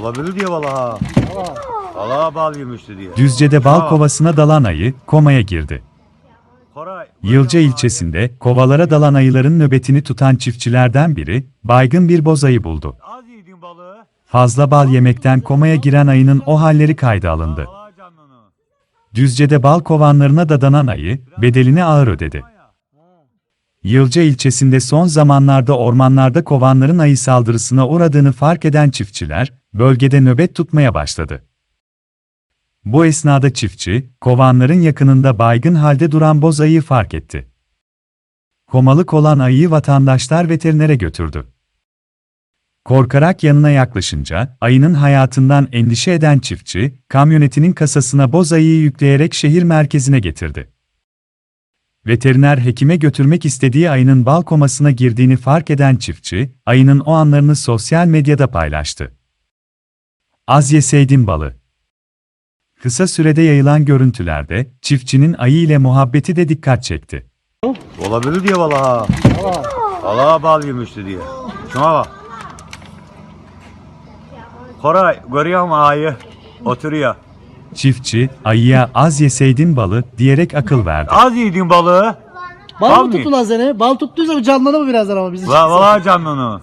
Olabilir diye valla. Bal yemişti diye. Düzce'de bal kovasına dalan ayı komaya girdi. Yılca ilçesinde kovalara dalan ayıların nöbetini tutan çiftçilerden biri baygın bir bozayı buldu. Az yedin balığı. Fazla bal yemekten komaya giren ayının o halleri kayda alındı. Düzce'de bal kovanlarına dadanan ayı bedelini ağır ödedi. Yılca ilçesinde son zamanlarda ormanlarda kovanların ayı saldırısına uğradığını fark eden çiftçiler, bölgede nöbet tutmaya başladı. Bu esnada çiftçi, kovanların yakınında baygın halde duran boz ayıyı fark etti. Komalık olan ayıyı vatandaşlar veterinere götürdü. Korkarak yanına yaklaşınca, ayının hayatından endişe eden çiftçi, kamyonetinin kasasına boz ayıyı yükleyerek şehir merkezine getirdi. Veteriner hekime götürmek istediği ayının bal komasına girdiğini fark eden çiftçi, ayının o anlarını sosyal medyada paylaştı. Az yeseydin balı. Kısa sürede yayılan görüntülerde, çiftçinin ayı ile muhabbeti de dikkat çekti. Olabilir diye valla. Valla bal yemişti diye. Şuna bak. Koray görüyor musun ayı? Oturuyor. Çiftçi, ayıya az yeseydin balı diyerek akıl verdi. Az yedin balığı. Bal Bal mı mı? tuttu lan seni? Bal tuttuysa bir canlanır mı birazdan ama bizi Valla canını.